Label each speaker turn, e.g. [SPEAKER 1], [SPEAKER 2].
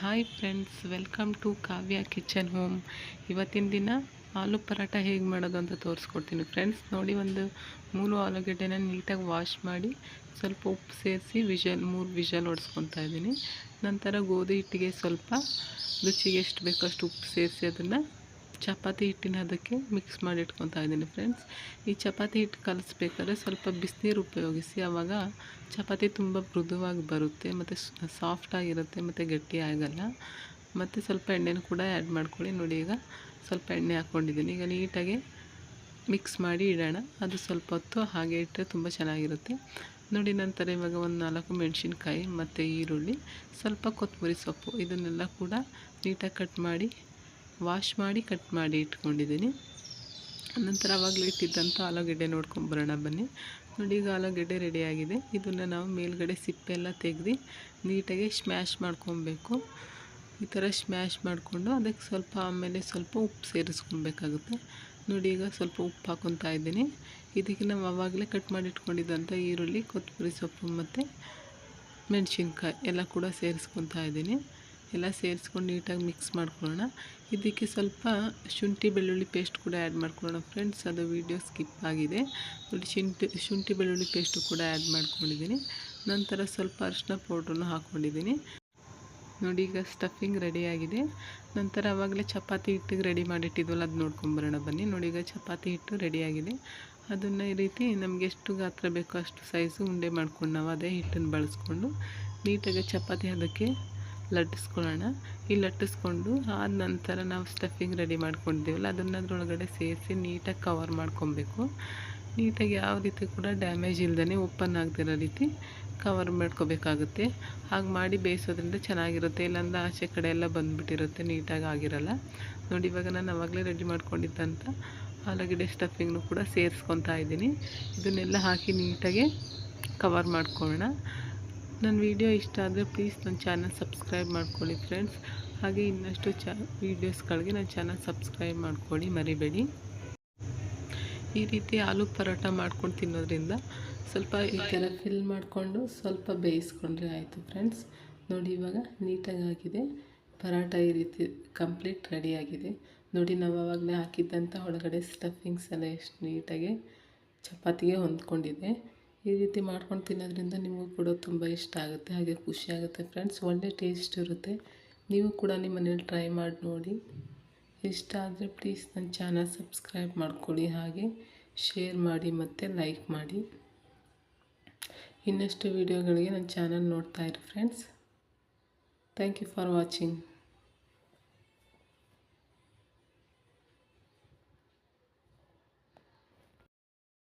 [SPEAKER 1] Hi friends welcome to Kavya kitchen home ಇವತ್ತಿನ ದಿನ ಆಲೂ ಪರಾಟ ಹೇಗೆ ಮಾಡೋದು ಅಂತ ತೋರಿಸ್ಕೊಡ್ತೀನಿ ಫ್ರೆಂಡ್ಸ್ ನೋಡಿ ಒಂದು ಮೂರು ಆಲೂಗಡ್ಡೆನ ನೀಟಾಗಿ ವಾಶ್ ಮಾಡಿ ಸ್ವಲ್ಪ ಉಪ್ಪು ಸೇರಿಸಿ ವಿಷಲ್, ಮೂರು ವಿಷಲ್ ಹೊಡ್ಸ್ಕೊತಾ ಇದ್ದೀನಿ. ನಂತರ ಗೋಧಿ ಹಿಟ್ಟಿಗೆ ಸ್ವಲ್ಪ ರುಚಿಗೆ ಎಷ್ಟು ಬೇಕೋ ಅಷ್ಟು ಉಪ್ಪು ಸೇರಿಸಿ ಅದನ್ನು ಚಪಾತಿ ಹಿಟ್ಟಿನ ಅದಕ್ಕೆ ಮಿಕ್ಸ್ ಮಾಡಿ ಇಟ್ಕೊತಾ ಇದ್ದೀನಿ ಫ್ರೆಂಡ್ಸ್ ಈ ಚಪಾತಿ ಹಿಟ್ಟು ಕಲಿಸ್ಬೇಕಾದ್ರೆ ಸ್ವಲ್ಪ ಬಿಸಿನೀರು ಉಪಯೋಗಿಸಿ ಆವಾಗ ಚಪಾತಿ ತುಂಬ ಮೃದುವಾಗಿ ಬರುತ್ತೆ, ಮತ್ತು ಸಾಫ್ಟಾಗಿರುತ್ತೆ ಮತ್ತು ಗಟ್ಟಿ ಆಗಲ್ಲ. ಮತ್ತು ಸ್ವಲ್ಪ ಎಣ್ಣೆನೂ ಕೂಡ ಆ್ಯಡ್ ಮಾಡ್ಕೊಳ್ಳಿ. ನೋಡಿ ಈಗ ಸ್ವಲ್ಪ ಎಣ್ಣೆ ಹಾಕ್ಕೊಂಡಿದ್ದೀನಿ. ಈಗ ನೀಟಾಗಿ ಮಿಕ್ಸ್ ಮಾಡಿ ಇಡೋಣ. ಅದು ಸ್ವಲ್ಪ ಹೊತ್ತು ಹಾಗೆ ಇಟ್ಟರೆ ತುಂಬ ಚೆನ್ನಾಗಿರುತ್ತೆ. ನೋಡಿ ನಂತರ ಇವಾಗ ಒಂದು ನಾಲ್ಕು ಮೆಣಸಿನ್ಕಾಯಿ, ಮತ್ತು ಈರುಳ್ಳಿ, ಸ್ವಲ್ಪ ಕೊತ್ತಂಬರಿ ಸೊಪ್ಪು, ಇದನ್ನೆಲ್ಲ ಕೂಡ ನೀಟಾಗಿ ಕಟ್ ಮಾಡಿ ವಾಶ್ ಮಾಡಿ, ಕಟ್ ಮಾಡಿ ಇಟ್ಕೊಂಡಿದ್ದೀನಿ. ನಂತರ ಆವಾಗಲೇ ಇಟ್ಟಿದ್ದಂಥ ಆಲೂಗೆಡ್ಡೆ ನೋಡ್ಕೊಂಬರೋಣ ಬನ್ನಿ. ನೋಡಿ, ಈಗ ಆಲೂಗೆಡ್ಡೆ ರೆಡಿಯಾಗಿದೆ ಇದನ್ನು ನಾವು ಮೇಲ್ಗಡೆ ಸಿಪ್ಪೆ ಎಲ್ಲ ತೆಗೆದು ನೀಟಾಗಿ ಸ್ಮ್ಯಾಶ್ ಮಾಡ್ಕೊಬೇಕು. ಈ ಥರ ಸ್ಮ್ಯಾಶ್ ಮಾಡಿಕೊಂಡು ಅದಕ್ಕೆ ಸ್ವಲ್ಪ ಆಮೇಲೆ ಸ್ವಲ್ಪ ಉಪ್ಪು ಸೇರಿಸ್ಕೊಬೇಕಾಗುತ್ತೆ. ನೋಡಿ, ಈಗ ಸ್ವಲ್ಪ ಉಪ್ಪು ಹಾಕೊತಾ ಇದ್ದೀನಿ. ಇದಕ್ಕೆ ನಾವು ಆವಾಗಲೇ ಕಟ್ ಮಾಡಿ ಇಟ್ಕೊಂಡಿದ್ದಂಥ ಈರುಳ್ಳಿ, ಕೊತ್ತಂಬರಿ ಸೊಪ್ಪು ಮತ್ತು ಮೆಣಸಿನ್ಕಾಯಿ ಎಲ್ಲ ಕೂಡ ಸೇರಿಸ್ಕೊತಾ ಇದ್ದೀನಿ. ಎಲ್ಲ ಸೇರಿಸ್ಕೊಂಡು ನೀಟಾಗಿ ಮಿಕ್ಸ್ ಮಾಡ್ಕೊಳ್ಳೋಣ. ಇದಕ್ಕೆ ಸ್ವಲ್ಪ ಶುಂಠಿ ಬೆಳ್ಳುಳ್ಳಿ ಪೇಸ್ಟ್ ಕೂಡ ಆ್ಯಡ್ ಮಾಡ್ಕೊಳ್ಳೋಣ ಫ್ರೆಂಡ್ಸ್ ಅದು ವೀಡಿಯೋ ಸ್ಕಿಪ್ ಆಗಿದೆ. ಶುಂಠಿ ಶುಂಠಿ ಬೆಳ್ಳುಳ್ಳಿ ಪೇಸ್ಟು ಕೂಡ ಆ್ಯಡ್ ಮಾಡ್ಕೊಂಡಿದ್ದೀನಿ. ನಂತರ ಸ್ವಲ್ಪ ಅರಿಶಿನ ಪೌಡ್ರನ್ನು ಹಾಕ್ಕೊಂಡಿದ್ದೀನಿ ನೋಡಿ, ಈಗ ಸ್ಟಫಿಂಗ್ ರೆಡಿಯಾಗಿದೆ ನಂತರ ಆವಾಗಲೇ ಚಪಾತಿ ಹಿಟ್ಟಿಗೆ ರೆಡಿ ಮಾಡಿಟ್ಟಿದ್ವಲ್ಲ, ಅದು ನೋಡ್ಕೊಂಬರೋಣ ಬನ್ನಿ. ನೋಡಿ, ಈಗ ಚಪಾತಿ ಹಿಟ್ಟು ರೆಡಿಯಾಗಿದೆ ಅದನ್ನು ಈ ರೀತಿ ನಮಗೆ ಎಷ್ಟು ಗಾತ್ರ ಬೇಕೋ ಅಷ್ಟು ಸೈಜು ಉಂಡೆ ಮಾಡ್ಕೊಂಡು ನಾವು ಅದೇ ಹಿಟ್ಟನ್ನು ಬಳಸ್ಕೊಂಡು ನೀಟಾಗಿ ಚಪಾತಿ ಅದಕ್ಕೆ ಲಟ್ಟಿಸ್ಕೊಳ್ಳೋಣ. ಈ ಲಟ್ಟಿಸ್ಕೊಂಡು ಆದ ನಂತರ ನಾವು ಸ್ಟಫಿಂಗ್ ರೆಡಿ ಮಾಡ್ಕೊಂಡಿದ್ದೀವಲ್ಲ ಅದನ್ನು ಅದರೊಳಗಡೆ ಸೇರಿಸಿ ನೀಟಾಗಿ ಕವರ್ ಮಾಡ್ಕೊಬೇಕು. ನೀಟಾಗಿ ಯಾವ ರೀತಿ ಕೂಡ ಡ್ಯಾಮೇಜ್ ಇಲ್ಲದೇ ಓಪನ್ ಆಗದಿರೋ ರೀತಿ ಕವರ್ ಮಾಡ್ಕೋಬೇಕಾಗುತ್ತೆ. ಹಾಗೆ ಮಾಡಿ ಬೇಯಿಸೋದ್ರಿಂದ ಚೆನ್ನಾಗಿರುತ್ತೆ, ಇಲ್ಲಾಂದ್ರೆ ಆಚೆ ಕಡೆ ಎಲ್ಲ ಬಂದುಬಿಟ್ಟಿರುತ್ತೆ, ನೀಟಾಗಿ ಆಗಿರಲ್ಲ. ನೋಡಿ, ಇವಾಗ ನಾನು ಆವಾಗಲೇ ರೆಡಿ ಮಾಡ್ಕೊಂಡಿದ್ದಂಥ ಆಲೂಗಡ್ಡೆ ಸ್ಟಫಿಂಗ್ನು ಕೂಡ ಸೇರಿಸ್ಕೊತಾ ಇದ್ದೀನಿ. ಇದನ್ನೆಲ್ಲ ಹಾಕಿ ನೀಟಾಗಿ ಕವರ್ ಮಾಡ್ಕೊಳ್ಳೋಣ. ನನ್ನ ವಿಡಿಯೋ ಇಷ್ಟ ಆದರೆ ಪ್ಲೀಸ್ ನನ್ನ ಚಾನಲ್ ಸಬ್ಸ್ಕ್ರೈಬ್ ಮಾಡ್ಕೊಳ್ಳಿ ಫ್ರೆಂಡ್ಸ್ ಹಾಗೆ ಇನ್ನಷ್ಟು ಚ ವೀಡಿಯೋಸ್ಗಳಿಗೆ ನನ್ನ ಚಾನಲ್ ಸಬ್ಸ್ಕ್ರೈಬ್ ಮಾಡ್ಕೊಳ್ಳಿ, ಮರಿಬೇಡಿ. ಈ ರೀತಿ ಆಲೂ ಪರೋಟ ಮಾಡ್ಕೊಂಡು ತಿನ್ನೋದ್ರಿಂದ ಸ್ವಲ್ಪ ಈ ಥರ ಫಿಲ್ ಮಾಡಿಕೊಂಡು ಸ್ವಲ್ಪ ಬೇಯಿಸ್ಕೊಂಡ್ರೆ ಆಯಿತು ಫ್ರೆಂಡ್ಸ್ ನೋಡಿ ಇವಾಗ ನೀಟಾಗಿ ಆಗಿದೆ ಪರಾಟ ಈ ರೀತಿ ಕಂಪ್ಲೀಟ್ ರೆಡಿಯಾಗಿದೆ ನೋಡಿ ನಾವು ಆವಾಗಲೇ ಹಾಕಿದ್ದಂಥ ಒಳಗಡೆ ಸ್ಟಫಿಂಗ್ಸ್ ಎಲ್ಲ ಎಷ್ಟು ನೀಟಾಗಿ ಚಪಾತಿಗೆ ಹೊಂದ್ಕೊಂಡಿದೆ ಈ ರೀತಿ ಮಾಡ್ಕೊಂಡು ತಿನ್ನೋದ್ರಿಂದ ನಿಮಗೂ ಕೂಡ ತುಂಬ ಇಷ್ಟ ಆಗುತ್ತೆ, ಹಾಗೆ ಖುಷಿ ಆಗುತ್ತೆ ಫ್ರೆಂಡ್ಸ್ ಒಳ್ಳೆ ಟೇಸ್ಟ್ ಇರುತ್ತೆ. ನೀವು ಕೂಡ ನಿಮ್ಮ ಮನೇಲಿ ಟ್ರೈ ಮಾಡಿ ನೋಡಿ. ಇಷ್ಟ ಆದರೆ ಪ್ಲೀಸ್ ನನ್ನ ಚಾನಲ್ ಸಬ್ಸ್ಕ್ರೈಬ್ ಮಾಡ್ಕೊಳ್ಳಿ, ಹಾಗೆ ಶೇರ್ ಮಾಡಿ ಮತ್ತು ಲೈಕ್ ಮಾಡಿ. ಇನ್ನಷ್ಟು ವೀಡಿಯೋಗಳಿಗೆ ನನ್ನ ಚಾನಲ್ ನೋಡ್ತಾ ಇರಿ friends thank you for watching